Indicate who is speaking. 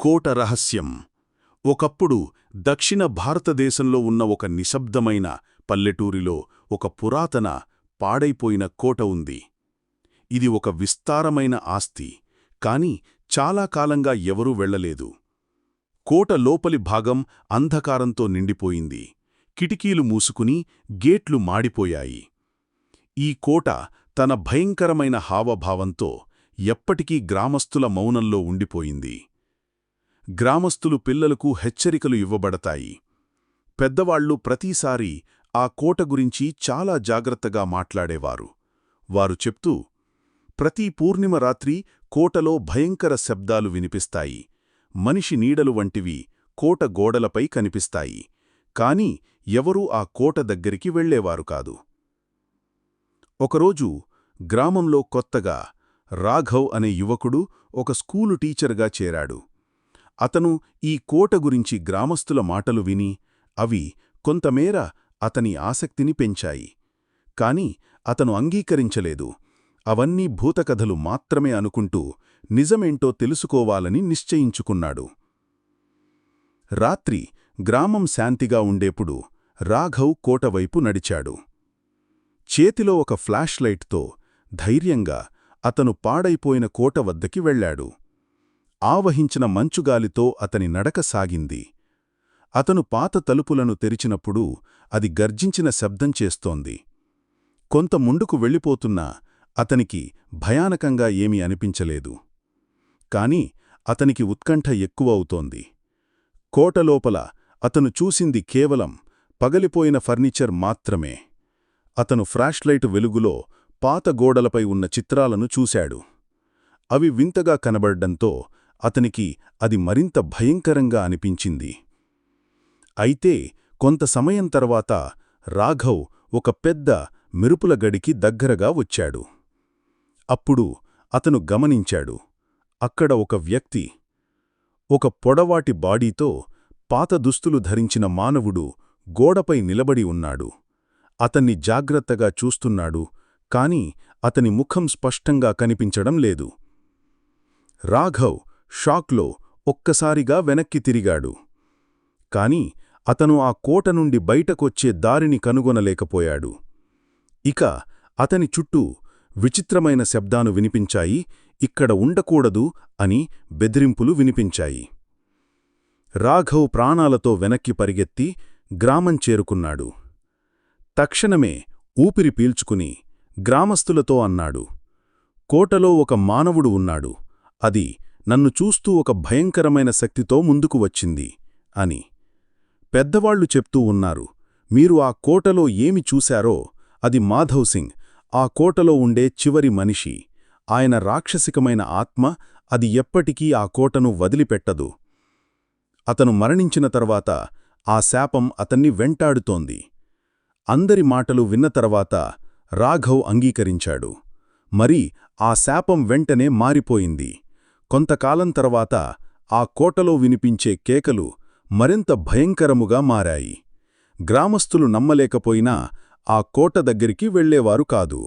Speaker 1: కోట రహస్యం. ఒకప్పుడు దక్షిణ భారతదేశంలో ఉన్న ఒక నిశ్శబ్దమైన పల్లెటూరిలో ఒక పురాతన పాడైపోయిన కోట ఉంది. ఇది ఒక విస్తారమైన ఆస్తి కాని చాలా కాలంగా ఎవరూ వెళ్ళలేదు. కోట లోపలి భాగం అంధకారంతో నిండిపోయింది. కిటికీలు మూసుకుని గేట్లు మాడిపోయాయి. ఈ కోట తన భయంకరమైన హావభావంతో ఎప్పటికీ గ్రామస్తుల మౌనంలో ఉండిపోయింది. గ్రామస్తులు పిల్లలకు హెచ్చరికలు ఇవ్వబడతాయి. పెద్దవాళ్ళు ప్రతిసారీ ఆ కోట గురించి చాలా జాగ్రత్తగా మాట్లాడేవారు. వారు చెప్తూ ప్రతి పూర్ణిమ రాత్రి కోటలో భయంకర శబ్దాలు వినిపిస్తాయి. మనిషి నీడలు వంటివి కోట గోడలపై కనిపిస్తాయి. కాని ఎవరూ ఆ కోట దగ్గరికి వెళ్ళేవారు కాదు. ఒకరోజు గ్రామంలో కొత్తగా రాఘవ్ అనే యువకుడు ఒక స్కూలు టీచర్గా చేరాడు. అతను ఈ కోట గురించి గ్రామస్తుల మాటలు విని అవి కొంతమేర అతని ఆసక్తిని పెంచాయి. కాని అతను అంగీకరించలేదు. అవన్నీ భూతకథలు మాత్రమే అనుకుంటూ నిజమేంటో తెలుసుకోవాలని నిశ్చయించుకున్నాడు. రాత్రి గ్రామం శాంతిగా ఉండేప్పుడు రాఘవ్ కోటవైపు నడిచాడు. చేతిలో ఒక ఫ్లాష్ లైట్తో ధైర్యంగా అతను పాడైపోయిన కోట వద్దకి వెళ్ళాడు ఆవహించిన మంచుగాలితో అతని నడక సాగింది. అతను పాత తలుపులను తెరిచినప్పుడు అది గర్జించిన శబ్దం చేస్తోంది. కొంత ముందుకు వెళ్ళిపోతున్నా అతనికి భయానకంగా ఏమీ అనిపించలేదు. కాని అతనికి ఉత్కంఠ ఎక్కువ అవుతోంది. కోటలోపల అతను చూసింది కేవలం పగలిపోయిన ఫర్నిచర్ మాత్రమే. అతను ఫ్లాష్లైట్ వెలుగులో పాత గోడలపై ఉన్న చిత్రాలను చూశాడు. అవి వింతగా కనబడ్డంతో అతనికి అది మరింత భయంకరంగా అనిపించింది. అయితే కొంత సమయం తర్వాత రాఘవ్ ఒక పెద్ద మెరుపుల గడికి దగ్గరగా వచ్చాడు. అప్పుడు అతను గమనించాడు. అక్కడ ఒక వ్యక్తి ఒక పొడవాటి బాడీతో పాత దుస్తులు ధరించిన మానవుడు గోడపై నిలబడి ఉన్నాడు. అతన్ని జాగ్రత్తగా చూస్తున్నాడు కాని అతని ముఖం స్పష్టంగా కనిపించడం లేదు. రాఘవ్ షాక్లో ఒక్కసారిగా వెనక్కి తిరిగాడు. కాని అతను ఆ కోట నుండి బయటకొచ్చే దారిని కనుగొనలేకపోయాడు. ఇక అతని చుట్టూ విచిత్రమైన శబ్దాలు వినిపించాయి. ఇక్కడ ఉండకూడదు అని బెదిరింపులు వినిపించాయి. రాఘవ్ ప్రాణాలతో వెనక్కి పరిగెత్తి గ్రామం చేరుకున్నాడు. తక్షణమే ఊపిరి పీల్చుకుని గ్రామస్తులతో అన్నాడు. కోటలో ఒక మానవుడు ఉన్నాడు. అది నన్ను చూస్తూ ఒక భయంకరమైన శక్తితో ముందుకు వచ్చింది అని. పెద్దవాళ్ళు చెప్తూ ఉన్నారు మీరు ఆ కోటలో ఏమి చూశారో అది మాధవ్ సింగ్. ఆ కోటలో ఉండే చివరి మనిషి. ఆయన రాక్షసికమైన ఆత్మ అది ఎప్పటికీ ఆ కోటను వదిలిపెట్టదు. అతను మరణించిన తర్వాత ఆ శాపం అతన్ని వెంటాడుతోంది. అందరి మాటలు విన్న తర్వాత రాఘవ్ అంగీకరించాడు. మరి ఆ శాపం వెంటనే మారిపోయింది. కొంతకాలం తర్వాత ఆ కోటలో వినిపించే కేకలు మరింత భయంకరముగా మారాయి. గ్రామస్థులు నమ్మలేకపోయినా ఆ కోట దగ్గరికి వెళ్ళేవారు కాదు.